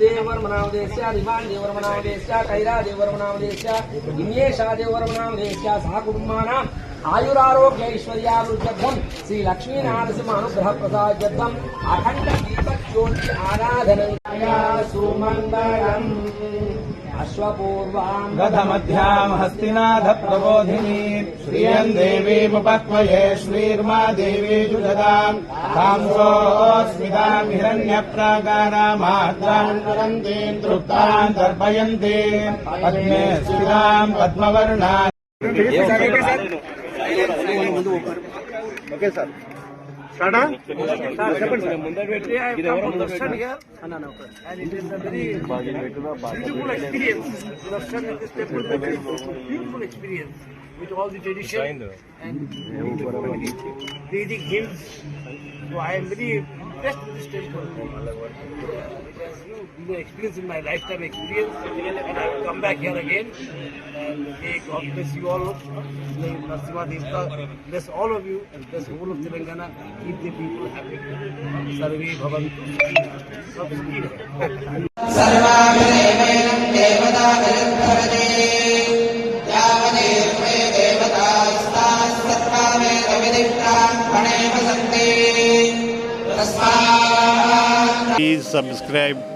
దేవర్మనామదేశ్య రిమాన్ దేవర్మనామదేశ్య కైరా దేవర్మనామదేశ్య ఇన్యేషా దేవర్మనామదేశ్య సహ కుటుంబానా आयुरारोग्य ऐश्वर्यावृद्ध्यर्थं श्री लक्ष्मीनारसिंह अनुग्रह प्रसाद्यर्थम् अखण्ड दीपज्योति आराधनया सुमङ्गलम् अश्वपूर्वाम् रथमध्याम् हस्तिनाथ प्रबोधिनी श्रियम् देवीमुपक्वये श्रीर्मा देवी जुषदाम् तांसोऽस्मिताम् हिरण्यप्राकारामात्रान् वरन्तीम् तृप्तान् तर्पयन्ति पद्मे स्थिताम् पद्मवर्णान् And it is a very beautiful with all the tradition and Vedic hymns. So I am very impressed with this temple. It an experience in my lifetime experience and I will come back here again. And may God bless you all. May Narasimha Devta bless all of you and bless whole of Telangana. Keep the people happy. Sarve Bhavantu. Sab Sukhi Rahe. Please subscribe